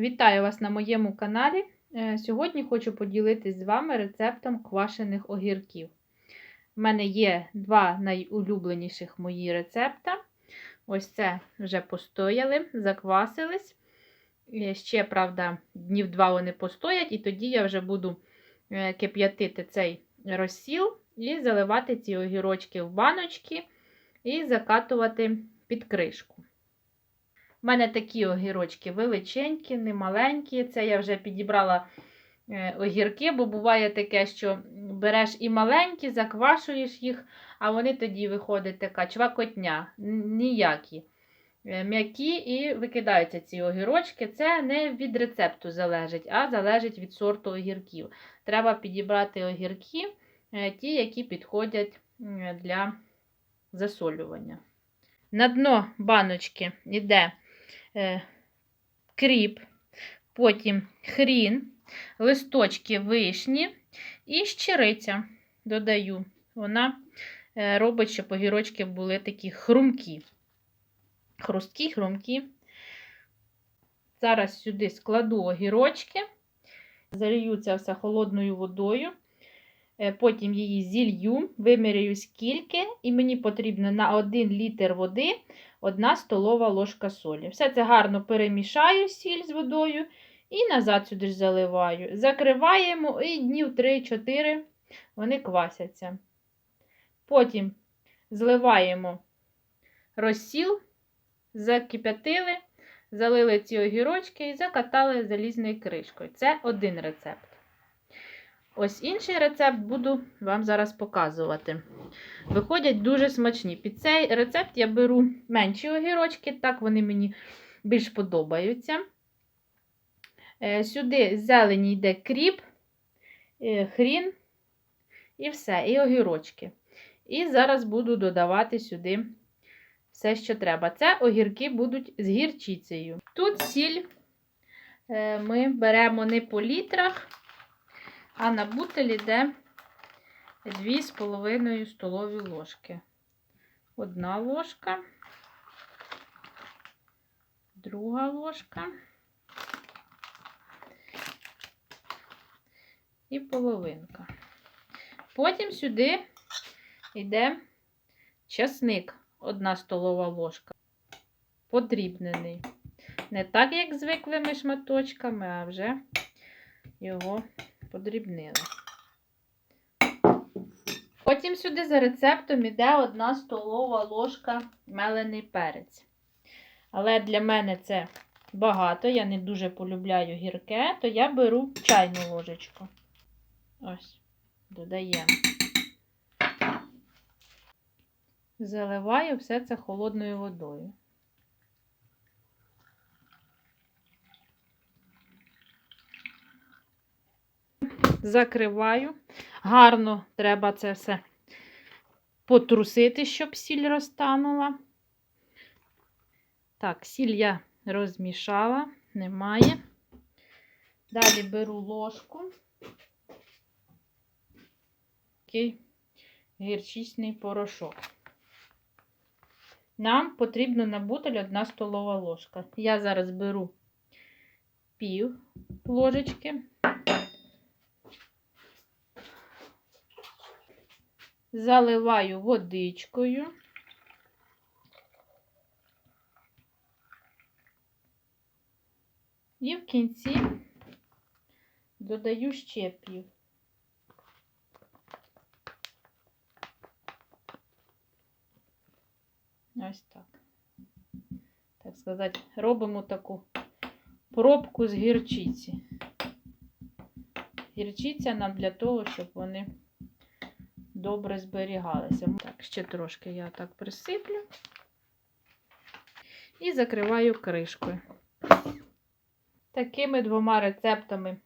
Вітаю вас на моєму каналі. Е, Сьогодні хочу поділитися з вами рецептом квашених огірків. У мене є два найулюбленіших мої рецепта. Ось це вже постояли, заквасились. Е, Ще, правда, днів два вони постоять, і тоді я вже буду е, кип'ятити цей розсіл і заливати ці огірочки в баночки і закатувати під кришку. У мене такі огірочки величенькі, не маленькі. Це я вже підібрала е, огірки, бо буває таке, що береш і маленькі, заквашуєш їх, а вони тоді виходить така чвакотня, ніякі. Е, М'які і викидаються ці огірочки. Це не від рецепту залежить, а залежить від сорту огірків. Треба підібрати огірки, е, ті, які підходять для засолювання. На дно баночки йде кріп, потім хрін, листочки вишні і щириця додаю. Вона е, робить, щоб огірочки були такі хрумкі. Хрусткі, хрумкі. Зараз сюди складу огірочки, залью це все холодною водою. Е, Потім її зілью, виміряю скільки, і мені потрібно на 1 літр води 1 столова ложка солі. Все це гарно перемішаю сіль з водою і назад сюди ж заливаю. Закриваємо і днів 3-4 вони квасяться. Потім зливаємо розсіл, закип'ятили, залили ці огірочки і закатали залізною кришкою. Це один рецепт. Ось інший рецепт буду вам зараз показувати. Виходять дуже смачні. Під цей рецепт я беру менші огірочки, так вони мені більш подобаються. Е, Сюди зелені йде кріп, е, хрін і все, і огірочки. І зараз буду додавати сюди все, що треба. Це огірки будуть з гірчицею. Тут сіль е, ми беремо не по літрах, а на бутель йде 2,5 столові ложки. Одна ложка, друга ложка і половинка. Потім сюди йде часник, одна столова ложка, подрібнений. Не так, як звиклими шматочками, а вже його подрібнили. Потім сюди за рецептом йде 1 столова ложка мелений перець. Але для мене це багато, я не дуже полюбляю гірке, то я беру чайну ложечку. Ось, додаємо. Заливаю все це холодною водою. Закриваю. Гарно треба це все потрусити, щоб сіль розтанула. Так, сіль я розмішала, немає. Далі беру ложку. Такий гірчичний порошок. Нам потрібно на бутиль 1 столова ложка. Я зараз беру пів ложечки. Заливаю водичкою. І в кінці додаю ще пів. Ось так. Так сказати, робимо таку пробку з гірчиці. Гірчиця нам для того, щоб вони добре зберігалися. Так, ще трошки я так присиплю і закриваю кришкою. Такими двома рецептами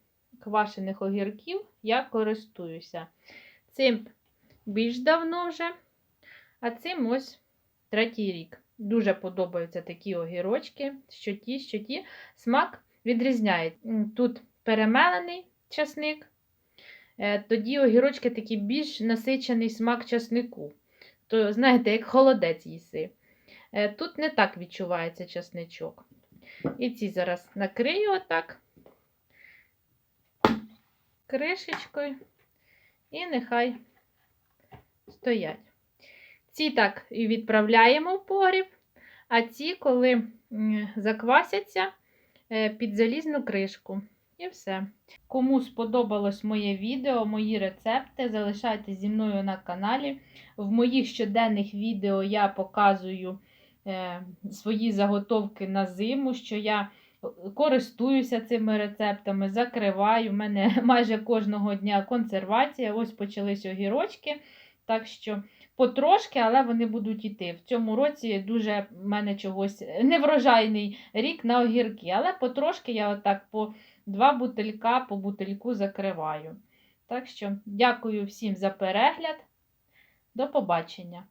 квашених огірків я користуюся. Цим більш давно вже, а цим ось третій рік. Дуже подобаються такі огірочки, що ті, що ті. Смак відрізняється. Тут перемелений часник, тоді огірочки такий більш насичений смак часнику. То, знаєте, як холодець їси. Е, Тут не так відчувається часничок. І ці зараз накрию отак кришечкою. І нехай стоять. Ці так і відправляємо в погріб, а ці, коли заквасяться, е, під залізну кришку. І все. Кому сподобалось моє відео, мої рецепти, залишайтесь зі мною на каналі. В моїх щоденних відео я показую е, свої заготовки на зиму, що я користуюся цими рецептами, закриваю. У мене майже кожного дня консервація. Ось почались огірочки. Так що потрошки, але вони будуть йти. В цьому році дуже в мене чогось неврожайний рік на огірки. Але потрошки я отак по два бутилька по бутильку закриваю. Так що дякую всім за перегляд. До побачення!